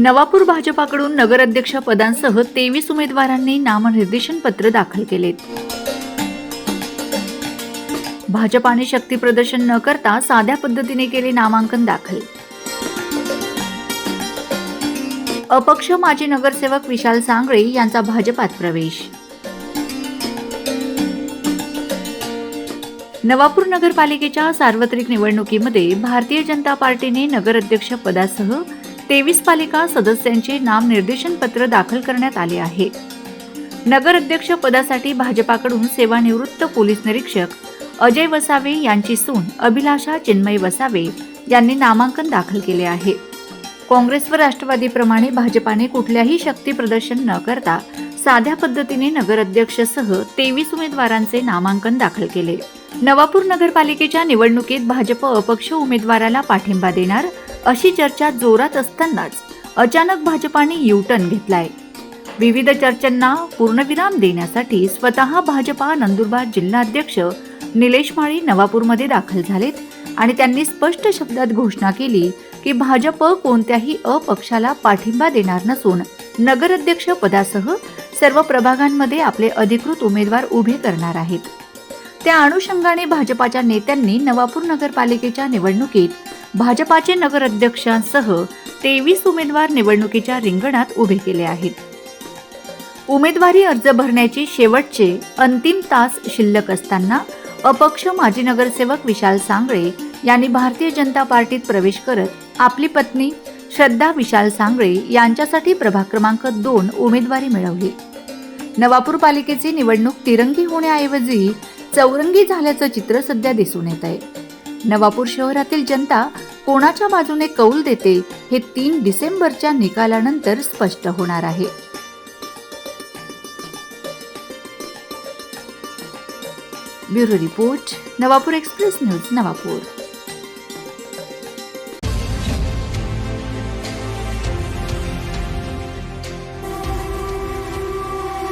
नवापूर भाजपाकडून नगराध्यक्ष पदांसह तेवीस उमेदवारांनी नामनिर्देशन पत्र दाखल केलेत. भाजपाने शक्ती प्रदर्शन न करता साध्या पद्धतीने केले नामांकन दाखल. अपक्ष माजी नगरसेवक विशाल सांगळे यांचा भाजपात प्रवेश. नवापूर नगरपालिकेच्या सार्वत्रिक निवडणुकीमध्ये भारतीय जनता पार्टीने नगराध्यक्ष पदासह तेवीस पालिका सदस्यांचे नामनिर्देशन पत्र दाखल करण्यात आले आहे. नगराध्यक्ष पदासाठी भाजपाकडून सेवानिवृत्त पोलीस निरीक्षक अजय वसावे यांची सून अभिलाषा चिन्मय वसावे यांनी नामांकन दाखल केले आहे. काँग्रेस व राष्ट्रवादीप्रमाणे भाजपाने कुठल्याही शक्ती प्रदर्शन न करता साध्या पद्धतीने नगराध्यक्षसह तेवीस उमेदवारांचे नामांकन दाखल केले. नवापूर नगरपालिकेच्या निवडणुकीत भाजप अपक्ष उमेदवाराला पाठिंबा देणार अशी चर्चा जोरात असतानाच अचानक भाजपाने युटर्न घेतलाय. विविध चर्चांना पूर्णविराम देण्यासाठी स्वतः भाजपा नंदुरबार जिल्हाध्यक्ष निलेश माळी नवापूरमध्ये दाखल झालेत आणि त्यांनी स्पष्ट शब्दात घोषणा केली की भाजप कोणत्याही अपक्षाला पाठिंबा देणार नसून नगराध्यक्ष पदासह सर्व प्रभागांमध्ये आपले अधिकृत उमेदवार उभे करणार आहेत. त्या अनुषंगाने भाजपाच्या नेत्यांनी नवापूर नगरपालिकेच्या निवडणुकीत भाजपाचे नगराध्यक्षांसह तेवीस उमेदवार निवडणुकीच्या रिंगणात उभे केले आहेत. उमेदवारी अर्ज भरण्याची शेवटचे अंतिम तास शिल्लक असताना अपक्ष माजी नगरसेवक विशाल सांगळे यांनी भारतीय जनता पार्टीत प्रवेश करत आपली पत्नी श्रद्धा विशाल सांगळे यांच्यासाठी प्रभाग क्रमांक दोन उमेदवारी मिळवली. नवापूर पालिकेची निवडणूक तिरंगी होण्याऐवजी चौरंगी झाल्याचं चित्र सध्या दिसून येत आहे. नवापूर शहरातील जनता कोणाच्या बाजूने कौल देते हे तीन डिसेंबरच्या निकालानंतर स्पष्ट होणार आहे. Bureau report Navapur express news Navapur.